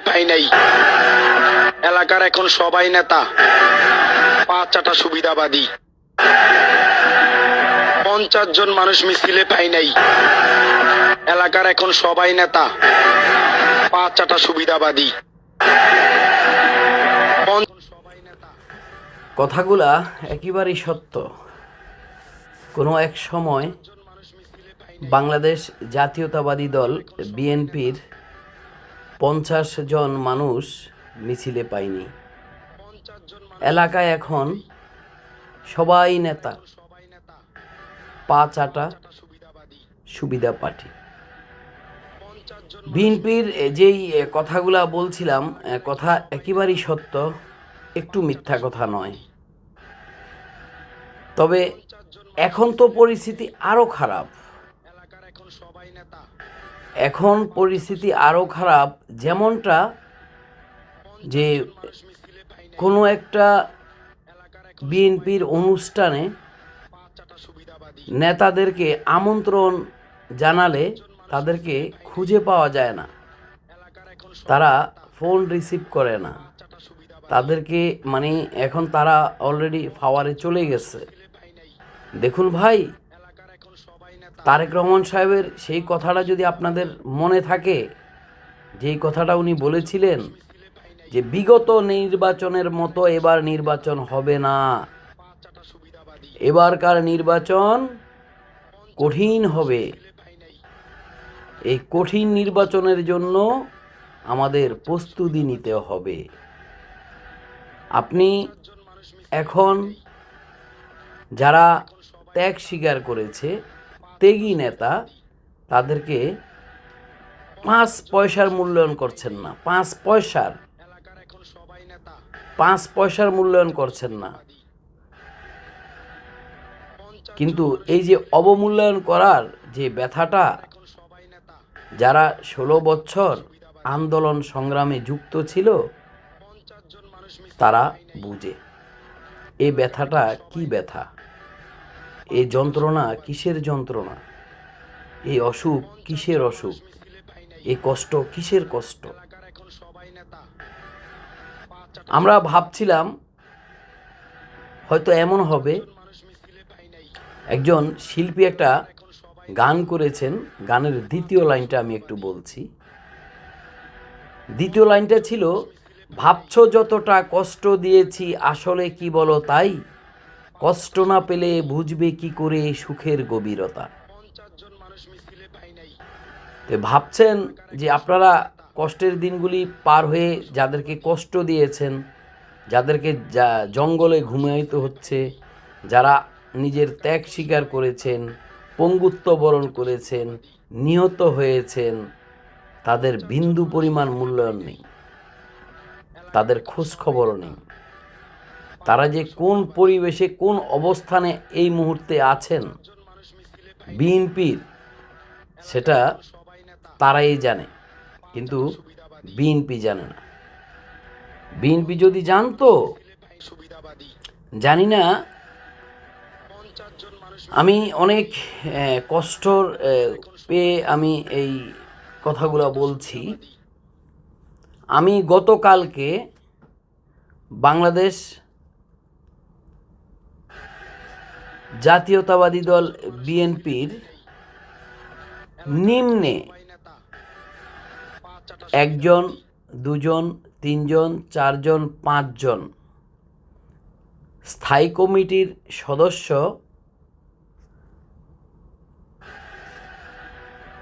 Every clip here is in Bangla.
পাই নাই। এলাকার এখন সবাই নেতা। পাঁচ চারটা সুবিধাবাদী। পঞ্চাশ জন মানুষ মিছিলে পাই নাই। এলাকার এখন সবাই নেতা। পাঁচ চারটা সুবিধাবাদী সবাই নেতা। কথাগুলা একেবারেই সত্য। কোনো এক সময় বাংলাদেশ জাতীয়তাবাদী দল বিএনপির পঞ্চাশ জন মানুষ মিছিলে পায়নি। এলাকায় এখন সবাই নেতা পাঁচ আটা সুবিধা পার্টি বিএনপির যেই কথাগুলা বলছিলাম কথা একেবারেই সত্য, একটু মিথ্যা কথা নয়। তবে এখন তো পরিস্থিতি আরও খারাপ। এখন পরিস্থিতি আরও খারাপ যেমনটা যে কোনো একটা বিএনপির অনুষ্ঠানে নেতাদেরকে আমন্ত্রণ জানালে তাদেরকে খুঁজে পাওয়া যায় না। তারা ফোন রিসিভ করে না। তাদেরকে মানে এখন তারা অলরেডি ফাওয়ারে চলে গেছে। দেখুন ভাই এলাকার এখন সবাই নেতা তারেক রহমান সাহেবের সেই কথাটা যদি আপনাদের মনে থাকে, যেই কথাটা উনি বলেছিলেন যে বিগত নির্বাচনের মতো এবার নির্বাচন হবে না, এবারকার নির্বাচন কঠিন হবে। এই কঠিন নির্বাচনের জন্য আমাদের প্রস্তুতি নিতে হবে। আপনি এখন যারা ত্যাগ স্বীকার করেছে ত্যাগী নেতা তাদেরকে পাঁচ পয়সার মূল্যায়ন করছেন না। পাঁচ পয়সার। পাঁচ পয়সার মূল্যায়ন করছেন না। কিন্তু এই যে অবমূল্যায়ন করার যে ব্যথাটা, যারা ষোলো বছর আন্দোলন সংগ্রামে যুক্ত ছিল, তারা বুঝে। এই ব্যথাটা কি ব্যথা? এই যন্ত্রণা কিসের যন্ত্রণা? এই অসুখ কিসের অসুখ? এই কষ্ট কিসের কষ্ট? আমরা ভাবছিলাম, হয়তো এমন হবে, একজন শিল্পী একটা গান করেছেন, গানের দ্বিতীয় লাইনটা আমি একটু বলছি। দ্বিতীয় লাইনটা ছিল, ভাবছ যতটা কষ্ট দিয়েছি, আসলে কি বলো তাই? কষ্ট না পেলে বুঝবে কি করে সুখের গভীরতা। তো ভাবছেন যে আপনারা কষ্টের দিনগুলি পার হয়ে যাদেরকে কষ্ট দিয়েছেন যাদেরকে যা জঙ্গলে ঘুমাইতে হচ্ছে যারা নিজের ত্যাগ স্বীকার করেছেন পঙ্গুত্ব বরণ করেছেন নিহত হয়েছেন তাদের বিন্দু পরিমাণ মূল্যায়ন নেই। তাদের খোঁজ খবরও নেই। তারা যে কোন পরিবেশে কোন অবস্থানে এই মুহূর্তে আছেন বিএনপির সেটা তারাই জানে। কিন্তু বিএনপি জানে না। বিএনপি যদি জানতো জানি না আমি অনেক আহ, কষ্টর পেয়ে আমি এই কথাগুলো বলছি। আমি গতকালকে বাংলাদেশ জাতীয়তাবাদী দল বিএনপির নিম্নে একজন দুজন তিনজন চারজন পাঁচজন স্থায়ী কমিটির সদস্য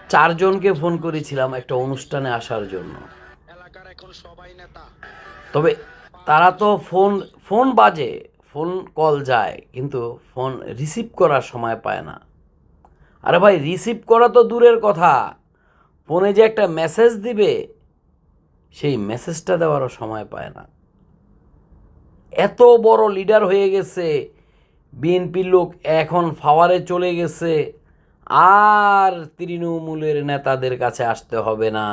চারজনকে ফোন করেছিলাম একটা অনুষ্ঠানে আসার জন্য। তবে তারা তো ফোন ফোন বাজে। ফোন কল যায়, কিন্তু ফোন রিসিভ করার সময় পায় না। আরে ভাই, রিসিভ করা তো দূরের কথা। ফোনে যে একটা মেসেজ দিবে, সেই মেসেজটা দেওয়ারও সময় পায় না। এত বড় লিডার হয়ে গেছে বিএনপির লোক এখন ফাওয়ারে চলে গেছে, আর তৃণমূলের নেতাদের কাছে আসতে হবে না।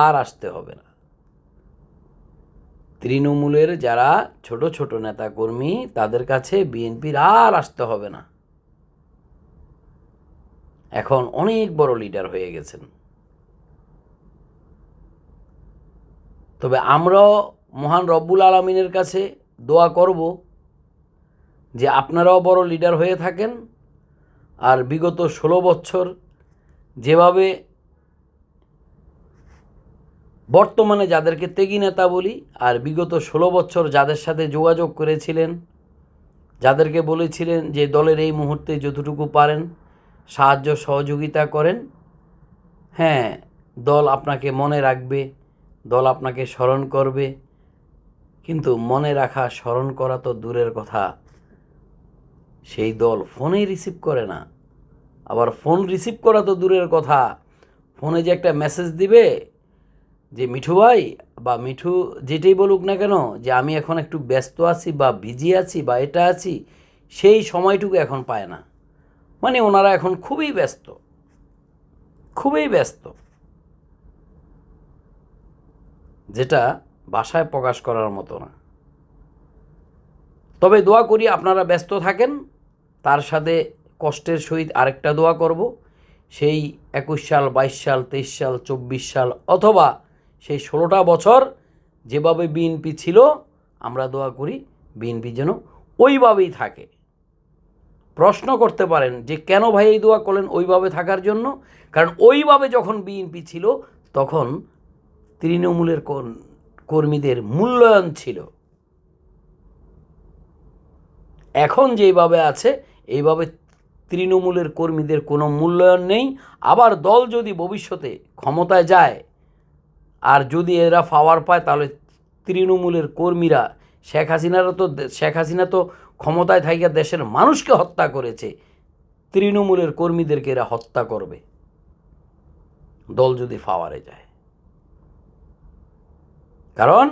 আর আসতে হবে না। তৃণমূলের যারা ছোট ছোট নেতাকর্মী, তাদের কাছে বিএনপির আর আসতে হবে না। এখন অনেক বড় লিডার হয়ে গেছেন। তবে আমরাও মহান রব্বুল আলমিনের কাছে দোয়া করব যে আপনারাও বড় লিডার হয়ে থাকেন। আর বিগত ষোলো বছর যেভাবে বর্তমানে যাদেরকে তেগি নেতা বলি আর বিগত ষোলো বছর যাদের সাথে যোগাযোগ করেছিলেন, যাদেরকে বলেছিলেন যে দলের এই মুহূর্তে যতটুকু পারেন সাহায্য সহযোগিতা করেন হ্যাঁ দল আপনাকে মনে রাখবে, দল আপনাকে স্মরণ করবে, কিন্তু মনে রাখা, স্মরণ করা তো দূরের কথা। সেই দল ফোনেই রিসিভ করে না। আবার ফোন রিসিভ করা তো দূরের কথা। ফোনে যে একটা মেসেজ দিবে যে মিঠু ভাই বা মিঠু যেটাই বলুক না কেন, যে আমি এখন একটু ব্যস্ত আছি বা বিজি আছি বা এটা আছি, সেই সময়টুকু এখন পায় না। মানে ওনারা এখন খুবই ব্যস্ত। খুবই ব্যস্ত। যেটা বাসায় প্রকাশ করার মতো না। তবে দোয়া করি আপনারা ব্যস্ত থাকেন, তার সাথে কষ্টের সহিত আরেকটা দোয়া করব। সেই একুশ সাল, বাইশ সাল, তেইশ সাল, চব্বিশ সাল অথবা সেই ষোলোটা বছর যেভাবে বিএনপি ছিল, আমরা দোয়া করি বিএনপি যেন ওইভাবেই থাকে। প্রশ্ন করতে পারেন যে কেন ভাই এই দোয়া করলেন ওইভাবে থাকার জন্য? কারণ ওইভাবে যখন বিএনপি ছিল, তখন তৃণমূলের কর্মীদের মূল্যায়ন ছিল। এখন যেভাবে আছে, এইভাবে তৃণমূলের কর্মীদের কোনো মূল্যায়ন নেই। আবার দল যদি ভবিষ্যতে ক্ষমতায় যায় আর যদি এরা পাওয়ার পায়, তাহলে তৃণমূলের কর্মীরা, শেখ হাসিনারও তো শেখ হাসিনা তো ক্ষমতায় থাকিয়া দেশের মানুষকে হত্যা করেছে, তৃণমূলের কর্মীদেরকে এরা হত্যা করবে। দল যদি ফাওয়ারে যায়। কারণ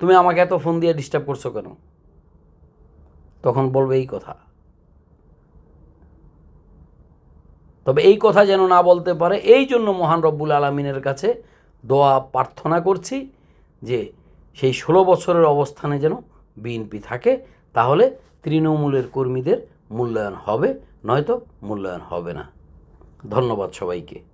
তুমি আমাকে এত ফোন দিয়ে ডিস্টার্ব করছ কেন? তখন বলবে এই কথা। তবে এই কথা যেন না বলতে পারে, এই জন্য মহান রব্বুল আলমিনের কাছে দোয়া প্রার্থনা করছি যে সেই ষোলো বছরের অবস্থানে যেন বিএনপি থাকে, তাহলে তৃণমূলের কর্মীদের মূল্যায়ন হবে, নয়তো মূল্যায়ন হবে না। ধন্যবাদ সবাইকে।